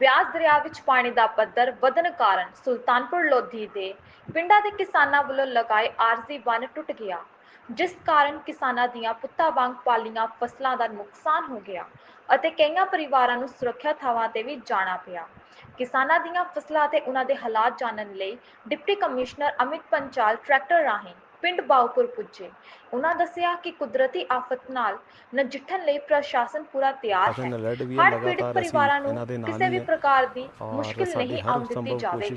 ਵਿੱਚ ਪਾਣੀ ਦਾ ਪੱਧਰ ਵਧਣ ਕਾਰਨ ਸੁਲਤਾਨਪੁਰ ਲੋਧੀ ਦੇ ਪਿੰਡਾਂ ਦੇ ਕਿਸਾਨਾਂ ਵੱਲੋਂ ਲਗਾਏ ਆਰਜ਼ੀ ਬੰਨ ਟੁੱਟ ਗਿਆ, ਜਿਸ ਕਾਰਨ ਕਿਸਾਨਾਂ ਦੀਆਂ ਪੁੱਤਾਂ ਵਾਂਗ ਪਾਲੀਆਂ ਫਸਲਾਂ ਦਾ ਨੁਕਸਾਨ ਹੋ ਗਿਆ ਅਤੇ ਕਈਆਂ ਪਰਿਵਾਰਾਂ ਨੂੰ ਸੁਰੱਖਿਆ ਥਾਵਾਂ ਤੇ ਵੀ ਜਾਣਾ ਪਿਆ। ਕਿਸਾਨਾਂ ਦੀਆਂ ਫਸਲਾਂ ਤੇ ਉਹਨਾਂ ਦੇ ਹਾਲਾਤ ਜਾਣਨ ਲਈ deputy commissioner Amit Panchal tractor ਰਾਹੀਂ ਪਿੰਡ ਬਾਉਪੁਰ ਪੁੱਜੇ। ਉਹਨਾਂ ਦੱਸਿਆ ਕਿ ਕੁਦਰਤੀ ਆਫਤ ਨਾਲ ਨਜਿੱਠਣ ਲਈ ਪ੍ਰਸ਼ਾਸਨ ਪੂਰਾ ਤਿਆਰ ਹੈ। ਹਰ ਪੀੜਤ ਪਰਿਵਾਰਾਂ ਨੂੰ ਕਿਸੇ ਵੀ। ਪ੍ਰਕਾਰ ਦੀ ਮੁਸ਼ਕਿਲ ਨਹੀਂ ਆਉਣ ਦਿੱਤੀ ਜਾਵੇਗੀ।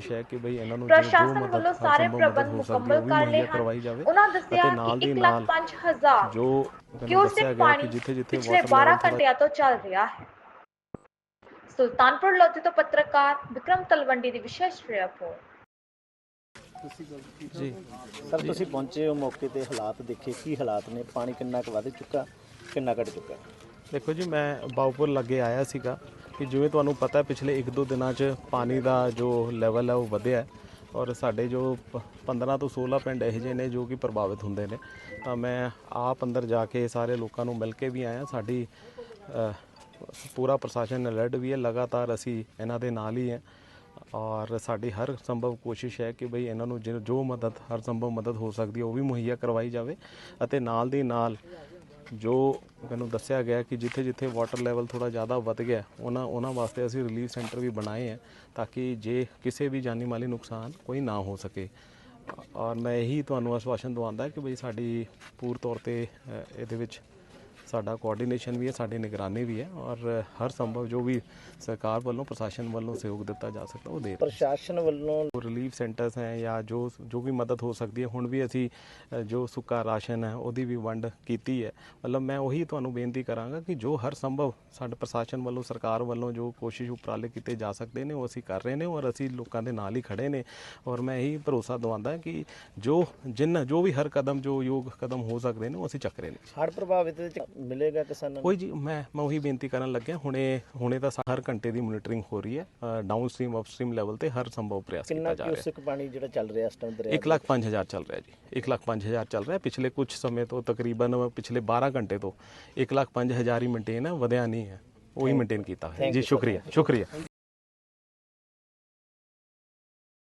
ਪ੍ਰਸ਼ਾਸਨ ਵੱਲੋਂ ਸਾਰੇ ਪ੍ਰਬੰਧ ਮੁਕੰਮਲ ਕਰ ਲਏ ਹਨ। ਉਹਨਾਂ ਦੱਸਿਆ ਕਿ ਦੀ 1 ਲੱਖ ਨਾਲ 5000 ਜੋ ਗਿਆ ਪਾਣੀ ਕਿ ਜਿੱਥੇ ਜਿੱਥੇ ਪਿਛਲੇ ਵਾਟਰ 12 ਲੈਵਲ ਥੋੜ੍ਹਾ ਘੰਟਿਆਂ ਤੋਂ ਚੱਲ ਰਿਹਾ ਹੈ। ਸੁਲਤਾਨਪੁਰ ਲੋਧੀ ਤੋਂ ਪੱਤਰਕਾਰ ਵਿਕਰਮ ਤਲਵੰਡੀ ਦੀ ਵਿਸ਼ੇਸ਼ ਰਿਪੋਰਟ। ਜੀ। ਸਰ ਤੁਸੀਂ ਪਹੁੰਚੇ ਹੋ ਮੌਕੇ ਤੇ ਹਾਲਾਤ ਦੇਖੇ ਕੀ ਹਾਲਾਤ ਨੇ? ਪਾਣੀ ਕਿੰਨਾ ਕੁ ਵੱਧ ਚੁੱਕਾ ਕਿੰਨਾ ਘਟ ਚੁੱਕਾ? ਦੇਖੋ ਜੀ ਮੈਂ ਬਾਉਪੁਰ ਲੱਗੇ ਆਇਆ ਸੀਗਾ ਕਿ ਜਿਵੇਂ ਤੁਹਾਨੂੰ ਪਤਾ ਹੈ ਪਿਛਲੇ 1-2 ਦਿਨਾਂ 'ਚ ਪਾਣੀ ਦਾ ਜੋ ਲੈਵਲ ਹੈ ਉਹ ਵਧਿਆ ਹੈ ਔਰ ਸਾਡੇ ਜੋ ਪ- 15 ਤੋਂ 16 ਪਿੰਡ ਇਹੋ ਜਿਹੇ ਨੇ ਜੋ ਕਿ ਪ੍ਰਭਾਵਿਤ ਹੁੰਦੇ ਨੇ। ਤਾਂ ਮੈਂ ਆਪ ਅੰਦਰ ਜਾ ਕੇ ਸਾਰੇ ਲੋਕਾਂ ਨੂੰ ਮਿਲ ਕੇ ਵੀ ਆਇਆ। ਸਾਡੀ ਪੂਰਾ ਪ੍ਰਸ਼ਾਸਨ ਅਲਰਟ ਵੀ ਹੈ। ਲਗਾਤਾਰ ਅਸੀਂ ਇਹਨਾਂ ਦੇ ਨਾਲ ਹੀ ਹੈ। ਔਰ ਸਾਡੀ ਹਰ ਸੰਭਵ ਕੋਸ਼ਿਸ਼ ਹੈ ਕਿ ਬਈ ਇਹਨਾਂ ਨੂੰ ਜੋ- ਜੋ ਮਦਦ ਹਰ ਸੰਭਵ ਮਦਦ ਹੋ ਸਕਦੀ ਹੈ ਉਹ ਵੀ ਮੁਹੱਈਆ ਕਰਵਾਈ ਜਾਵੇ ਅਤੇ ਨਾਲ ਦੀ ਨਾਲ ਜੋ ਮੈਨੂੰ ਦੱਸਿਆ ਗਿਆ ਕਿ ਜਿੱਥੇ ਜਿੱਥੇ ਵਾਟਰ ਲੈਵਲ ਥੋੜਾ ਜ਼ਿਆਦਾ ਵੱਧ ਗਿਆ ਉਹਨਾਂ ਉਹਨਾਂ ਵਾਸਤੇ ਅਸੀਂ ਰਿਲੀਫ ਸੈਂਟਰ ਵੀ ਬਣਾਏ ਹੈ ਤਾਂ ਕਿ ਜੇ ਕਿਸੇ ਵੀ ਜਾਨੀ ਮਾਲੀ ਨੁਕਸਾਨ ਕੋਈ ਨਾ ਹੋ ਸਕੇ। ਔਰ ਮੈਂ ਇਹੀ ਤੁਹਾਨੂੰ ਆਸ਼ਵਾਸਨ ਦਵਾਉਂਦਾ ਕਿ ਬਈ ਸਾਡੀ ਪੂਰ ਤੌਰ ਤੇ ਅ, ਇਹਦੇ ਵਿੱਚ ਸਾਡਾ ਕੋਆਰਡੀਨੇਸ਼ਨ ਵੀ ਹੈ ਸਾਡੀ ਨਿਗਰਾਨੀ ਵੀ ਹੈ ਔਰ ਹਰ ਸੰਭਵ ਜੋ ਵੀ ਸਰਕਾਰ ਵੱਲੋਂ ਪ੍ਰਸ਼ਾਸਨ ਵੱਲੋਂ ਸਹਿਯੋਗ ਦਿੱਤਾ ਜਾ ਸਕਦਾ ਉਹ ਦੇ ਰਹੇ ਪ੍ਰਸ਼ਾਸਨ ਵੱਲੋਂ ਰਿਲੀਫ ਸੈਂਟਰਸ ਹੈ ਜਾਂ ਜੋ ਜੋ ਵੀ ਮਦਦ ਹੋ ਸਕਦੀ ਹੈ ਹੁਣ ਵੀ ਅਸੀਂ ਜੋ ਸੁੱਕਾ ਰਾਸ਼ਨ ਹੈ ਉਹਦੀ ਵੀ ਵੰਡ ਕੀਤੀ ਹੈ। ਮਤਲਬ ਮੈਂ ਉਹੀ ਤੁਹਾਨੂੰ ਬੇਨਤੀ ਕਰਾਂਗਾ ਕਿ ਜੋ ਹਰ ਸੰਭਵ ਸਾਡੇ ਪ੍ਰਸ਼ਾਸਨ ਵੱਲੋਂ ਸਰਕਾਰ ਵੱਲੋਂ ਜੋ ਕੋਸ਼ਿਸ਼ ਉਪਰਾਲੇ ਕੀਤੇ ਜਾ ਸਕਦੇ ਨੇ ਉਹ ਅਸੀਂ ਕਰ ਰਹੇ ਨੇ ਔਰ ਅਸੀਂ ਲੋਕਾਂ ਦੇ ਨਾਲ ਹੀ ਖੜੇ ਨੇ ਔਰ ਮੈਂ ਇਹੀ ਭਰੋਸਾ ਦਵਾਉਂਦਾ ਕਿ ਜੋ ਜਿੰਨਾ ਜੋ ਵੀ ਹਰ ਕਦਮ ਜੋ ਯੋਗ ਕਦਮ ਹੋ ਸਕਦੇ ਨੇ ਉਹ ਅਸੀਂ ਚੱਕ ਰਹੇ ਨੇ। ਹੜ੍ਹ ਪ੍ਰਭਾਵਿਤ ਮਿਲੇਗਾ ਕਿਸਾਨਾਂ ਨੂੰ? ਕੋਈ ਜੀ ਮੈਂ ਮੈਂ ਉਹੀ ਬੇਨਤੀ ਕਰਨ ਲੱਗਿਆ ਹੁਣੇ ਹੁਣੇ ਤਾਂ ਹਰ ਘੰਟੇ ਦੀ ਮੋਨੀਟਰਿੰਗ ਹੋ ਰਹੀ ਹੈ downstream upstream level ਤੇ ਹਰ ਸੰਭਵ ਪ੍ਰਯਾਸ ਕਿੰਨਾ ਕੀਤਾ ਜਾ ਰਿਹਾ ਹੈ। ਪਾਣੀ ਜਿਹੜਾ ਚੱਲ ਰਿਹਾ ਇਸ ਟਾਈਮ ਦਰਿਆ 1 ਲੱਖ 5000 ਚੱਲ ਰਿਹਾ ਜੀ 1 ਲੱਖ 5000 ਚੱਲ ਰਿਹਾ ਪਿਛਲੇ ਕੁਝ ਸਮੇਂ ਤੋਂ ਤਕਰੀਬਨ ਪਿਛਲੇ 12 ਘੰਟੇ ਤੋਂ 1 ਲੱਖ 5000 ਹੀ ਮੇਨਟੇਨ ਹੈ ਵਧਿਆ ਨਹੀਂ ਹੈ ਉਹੀ ਮੇਨਟੇਨ ਕੀਤਾ ਹੋਇਆ। ਜੀ ਸ਼ੁਕਰੀਆ ਸ਼ੁਕਰੀਆ।